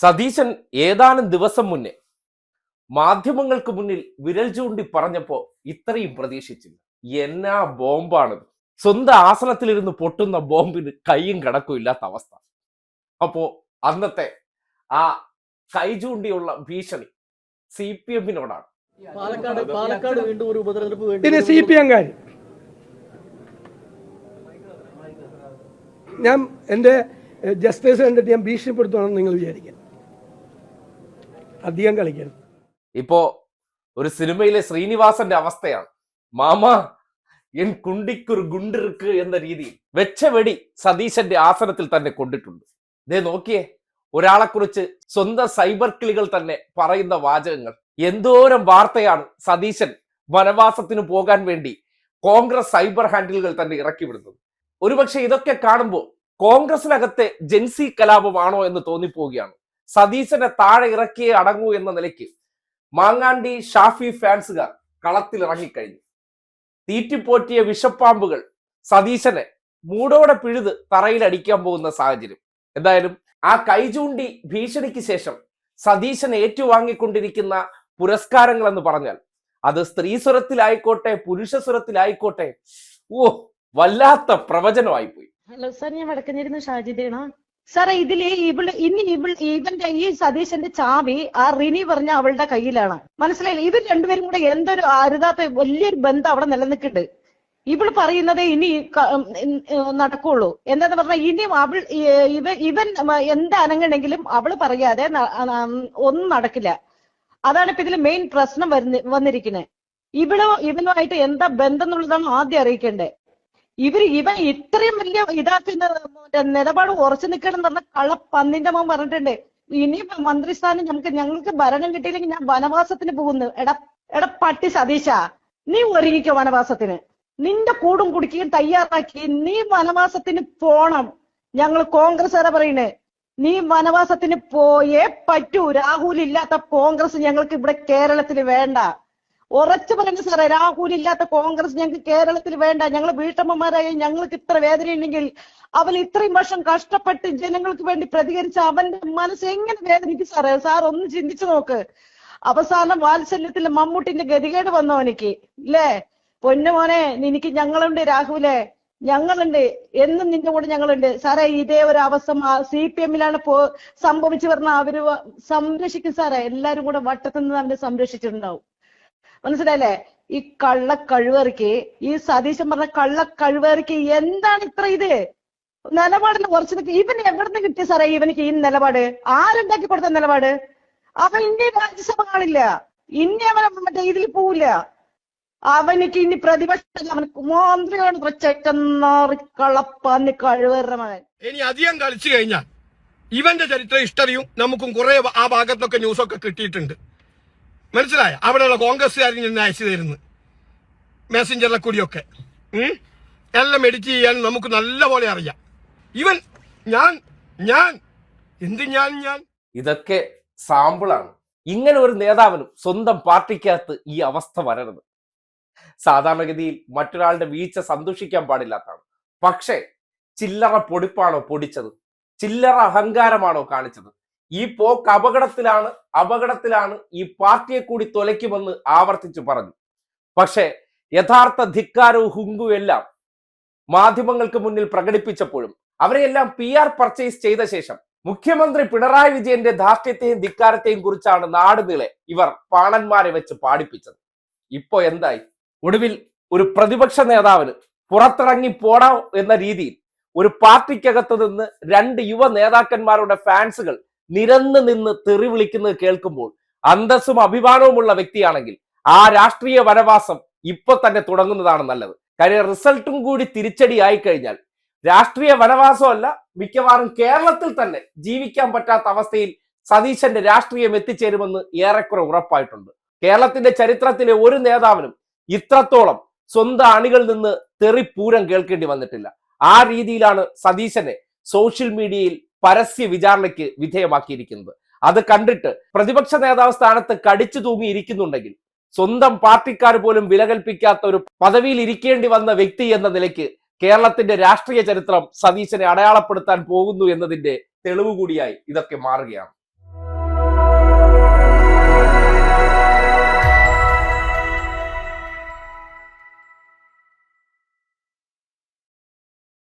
സതീശൻ ഏതാനും ദിവസം മുന്നേ മാധ്യമങ്ങൾക്ക് മുന്നിൽ വിരൽ ചൂണ്ടി പറഞ്ഞപ്പോ ഇത്രയും പ്രതീക്ഷിച്ചില്ല. എന്നാ ബോംബാണ് സ്വന്തം ആസനത്തിലിരുന്ന് പൊട്ടുന്ന ബോംബിന് കൈയും കണക്കും ഇല്ലാത്ത അവസ്ഥ. അപ്പോ അന്നത്തെ ആ കൈ ചൂണ്ടിയുള്ള ഭീഷണി സി പി എമ്മിനോടാണ്. പാലക്കാട് പാലക്കാട് വീണ്ടും ഒരു ഉപതെരഞ്ഞെടുപ്പ് സി പി ഞാൻ എന്റെ ജസ്റ്റിസ് കണ്ടിട്ട് ഞാൻ ഭീഷണിപ്പെടുത്തുവാണെന്ന് നിങ്ങൾ വിചാരിക്കാം. അധികം കളിക്കരുത്. ഇപ്പോ ഒരു സിനിമയിലെ ശ്രീനിവാസന്റെ അവസ്ഥയാണ്. മാമ എൻ കുണ്ടിക്കൊരു ഗുണ്ടിറുക്ക് എന്ന രീതിയിൽ വെച്ച വെടി സതീശന്റെ ആസനത്തിൽ തന്നെ കൊണ്ടിട്ടുണ്ട്. ഇതേ നോക്കിയേ ഒരാളെക്കുറിച്ച് സ്വന്തം സൈബർ കിളികൾ തന്നെ പറയുന്ന വാചകങ്ങൾ. എന്തോരം വാർത്തയാണ് സതീശൻ വനവാസത്തിന് പോകാൻ വേണ്ടി കോൺഗ്രസ് സൈബർ ഹാൻഡിലുകൾ തന്നെ ഇറക്കി വിടുന്നത്. ഒരുപക്ഷെ ഇതൊക്കെ കാണുമ്പോൾ കോൺഗ്രസിനകത്തെ ജെൻസി കലാപമാണോ എന്ന് തോന്നിപ്പോവുകയാണ്. സതീശനെ താഴെ ഇറക്കിയേ അടങ്ങൂ എന്ന നിലയ്ക്ക് മാങ്ങാണ്ടി ഷാഫി ഫാൻസുകാർ കളത്തിൽ ഇറങ്ങിക്കഴിഞ്ഞു. തീറ്റിപ്പോറ്റിയ വിഷപ്പാമ്പുകൾ സതീശനെ മൂടോടെ പിഴുത് തറയിൽ അടിക്കാൻ പോകുന്ന സാഹചര്യം. എന്തായാലും ആ കൈചൂണ്ടി ഭീഷണിക്ക് ശേഷം സതീശൻ ഏറ്റുവാങ്ങിക്കൊണ്ടിരിക്കുന്ന പുരസ്കാരങ്ങൾ എന്ന് പറഞ്ഞാൽ അത് സ്ത്രീ സ്വരത്തിലായിക്കോട്ടെ പുരുഷ സ്വരത്തിലായിക്കോട്ടെ ഓ വല്ലാത്ത പ്രവചനമായി പോയി ഹലോ സാർ ഞാൻ വടക്കഞ്ഞിരുന്ന ഷാജിദയാണ് സാറേ ഇതിൽ ഇവൾ ഇനി ഇവൾ ഇവന്റെ ഈ സതീശന്റെ ചാവി ആ റിനി പറഞ്ഞ അവളുടെ കയ്യിലാണ്. മനസ്സിലായില്ല? ഇവർ രണ്ടുപേരും കൂടെ എന്തൊരു അരുതാത്ത വലിയൊരു ബന്ധം അവിടെ നിലനിൽക്കുന്നുണ്ട്. ഇവൾ പറയുന്നത് ഇനി നടക്കുള്ളൂ. എന്താന്ന് പറഞ്ഞാൽ ഇനി അവൾ ഇവ ഇവൻ എന്ത് അനങ്ങണെങ്കിലും അവൾ പറയാതെ ഒന്നും നടക്കില്ല. അതാണ് ഇപ്പൊ ഇതിൽ മെയിൻ പ്രശ്നം വരുന്ന വന്നിരിക്കുന്നത് ഇവളോ ഇവനുമായിട്ട് എന്താ ബന്ധം എന്നുള്ളതാണ് ആദ്യം അറിയിക്കേണ്ടത്. ഇവർ ഇവൻ ഇത്രയും വലിയ ഇതാക്കുന്ന നിലപാട് ഉറച്ചു നിൽക്കണം എന്ന് പറഞ്ഞ കള്ളപ്പന്നിന്റെ മോൻ പറഞ്ഞിട്ടുണ്ട്. ഇനി മന്ത്രിസ്ഥാനം ഞങ്ങൾക്ക് ഞങ്ങൾക്ക് ഭരണം കിട്ടിയില്ലെങ്കിൽ ഞാൻ വനവാസത്തിന് പോകുന്നു. എട എട പട്ടി സതീശ നീ ഒരുങ്ങിക്കോ വനവാസത്തിന്. നിന്റെ കൂടും കുടിക്കുകയും തയ്യാറാക്കി നീ വനവാസത്തിന് പോണം. ഞങ്ങൾ കോൺഗ്രസ്സുകാരെ പറയണേ? നീ വനവാസത്തിന് പോയേ പറ്റൂ. രാഹുൽ ഇല്ലാത്ത കോൺഗ്രസ് ഞങ്ങൾക്ക് ഇവിടെ കേരളത്തിൽ വേണ്ട. ഉറച്ചു പറഞ്ഞു സാറേ രാഹുലില്ലാത്ത കോൺഗ്രസ് ഞങ്ങൾക്ക് കേരളത്തിൽ വേണ്ട. ഞങ്ങൾ വീട്ടമ്മമാരായി ഞങ്ങൾക്ക് ഇത്ര വേദന ഉണ്ടെങ്കിൽ അവൻ ഇത്രയും വർഷം കഷ്ടപ്പെട്ട് ജനങ്ങൾക്ക് വേണ്ടി പ്രതികരിച്ച അവന്റെ മനസ്സ് എങ്ങനെ വേദനിക്കും സാറേ? സാർ ഒന്ന് ചിന്തിച്ചു നോക്ക്. അവസാനം വാത്സല്യത്തിൽ മമ്മൂട്ടിന്റെ ഗതികേട് വന്നു എനിക്ക് ഇല്ലേ? പൊന്നു മോനെ നിനക്ക് ഞങ്ങളുണ്ട് രാഹുലെ. ഞങ്ങളുണ്ട്. എന്നും നിന്റെ കൂടെ ഞങ്ങളുണ്ട്. സാറേ ഇതേ ഒരു അവസ്ഥ സി പി എമ്മിലാണ് പോ സംഭവിച്ചു പറഞ്ഞ അവർ സംരക്ഷിക്കും സാറേ. എല്ലാരും കൂടെ വട്ടത്തിൽ നിന്ന് അവനെ സംരക്ഷിച്ചിട്ടുണ്ടാവും. മനസ്സിലായില്ലേ? ഈ കള്ള കഴിവേറിക്ക് ഈ സതീശൻ പറഞ്ഞ കള്ള കഴിവേറിക്ക് എന്താണ് ഇത്ര ഇത്? നിലപാടിന് കുറച്ച് ഇവന് എവിടുന്ന് കിട്ടിയ സാറേ ഇവനിക്ക് ഈ നിലപാട്? ആരുണ്ടാക്കി കൊടുത്ത നിലപാട്? അവൻ ഇനി രാജ്യസഭ കാണില്ല ഇനി അവൻ മറ്റേ ഇതിൽ പോവില്ല. അവനിക്ക് ഇനി പ്രതിപക്ഷ അവൻ മന്ത്രിയാണ്. ചെക്കന്നാറി കളപ്പാന്ന് കഴിവേറ ഇനി അധികം കളിച്ചു കഴിഞ്ഞാൽ ഇവന്റെ ചരിത്ര ഹിസ്റ്ററിയും നമുക്കും കുറെ ആ ഭാഗത്തൊക്കെ ന്യൂസൊക്കെ കിട്ടിയിട്ടുണ്ട്. മനസ്സിലായ? അവിടെയുള്ള കോൺഗ്രസ്സുകാരിൽ നിന്ന് അയച്ചു തരുന്നു മെസ്സഞ്ചറിലെ കൂടിയൊക്കെ. എല്ലാം എഡിറ്റ് ചെയ്യാൻ നമുക്ക് നല്ലപോലെ അറിയാം. ഇവൻ ഞാൻ ഞാൻ. എന്ത് ഞാൻ ഞാൻ? ഇതൊക്കെ സാമ്പിളാണ് ഇങ്ങനെ ഒരു നേതാവിനും സ്വന്തം പാർട്ടിക്കകത്ത് ഈ അവസ്ഥ വരരുത്. സാധാരണഗതിയിൽ മറ്റൊരാളുടെ വീഴ്ച സന്തോഷിക്കാൻ പാടില്ലാത്തതാണ്. പക്ഷേ ചില്ലറ പൊടിപ്പാണോ പൊടിച്ചത്? ചില്ലറ അഹങ്കാരമാണോ കാണിച്ചത്? ഈ പോക്ക് അപകടത്തിലാണ് അപകടത്തിലാണ് ഈ പാർട്ടിയെ കൂടി തൊലയ്ക്കുമെന്ന് ആവർത്തിച്ചു പറഞ്ഞു. പക്ഷേ യഥാർത്ഥ ധിക്കാരവും ഹുങ്കും എല്ലാം മാധ്യമങ്ങൾക്ക് മുന്നിൽ പ്രകടിപ്പിച്ചപ്പോഴും അവരെയെല്ലാം പി ആർ പർച്ചേസ് ചെയ്ത ശേഷം മുഖ്യമന്ത്രി പിണറായി വിജയന്റെ ധാർഷ്ട്യത്തെയും ധിക്കാരത്തെയും കുറിച്ചാണ് നാട് നീളെ ഇവർ പാണന്മാരെ വെച്ച് പാടിപ്പിച്ചത്. ഇപ്പോ എന്തായി? ഒടുവിൽ ഒരു പ്രതിപക്ഷ നേതാവിന് പുറത്തിറങ്ങി പോടാം എന്ന രീതിയിൽ ഒരു പാർട്ടിക്കകത്ത് നിന്ന് രണ്ട് യുവ നേതാക്കന്മാരുടെ ഫാൻസുകൾ നിരന്ന് നിന്ന് തെറി വിളിക്കുന്നത് കേൾക്കുമ്പോൾ അന്തസ്സും അഭിമാനവുമുള്ള വ്യക്തിയാണെങ്കിൽ ആ രാഷ്ട്രീയ വനവാസം ഇപ്പൊ തന്നെ തുടങ്ങുന്നതാണ് നല്ലത്. കാര്യം റിസൾട്ടും കൂടി തിരിച്ചടി ആയി കഴിഞ്ഞാൽ രാഷ്ട്രീയ വനവാസമല്ല മിക്കവാറും കേരളത്തിൽ തന്നെ ജീവിക്കാൻ പറ്റാത്ത അവസ്ഥയിൽ സതീശന്റെ രാഷ്ട്രീയം എത്തിച്ചേരുമെന്ന് ഏറെക്കുറെ ഉറപ്പായിട്ടുണ്ട്. കേരളത്തിന്റെ ചരിത്രത്തിലെ ഒരു നേതാവിനും ഇത്രത്തോളം സ്വന്തം അണികളിൽ നിന്ന് തെറി പൂരം കേൾക്കേണ്ടി വന്നിട്ടില്ല. ആ രീതിയിലാണ് സതീശനെ സോഷ്യൽ മീഡിയയിൽ പരസ്യ വിചാരണയ്ക്ക് വിധേയമാക്കിയിരിക്കുന്നത്. അത് കണ്ടിട്ട് പ്രതിപക്ഷ നേതാവ് സ്ഥാനത്ത് കടിച്ചു തൂങ്ങിയിരിക്കുന്നുണ്ടെങ്കിൽ സ്വന്തം പാർട്ടിക്കാർ പോലും വിലകൽപ്പിക്കാത്ത ഒരു പദവിയിൽ ഇരിക്കേണ്ടി വന്ന വ്യക്തി എന്ന നിലയ്ക്ക് കേരളത്തിന്റെ രാഷ്ട്രീയ ചരിത്രം സതീശനെ അടയാളപ്പെടുത്താൻ പോകുന്നു എന്നതിന്റെ തെളിവ് കൂടിയായി ഇതൊക്കെ മാറുകയാണ്.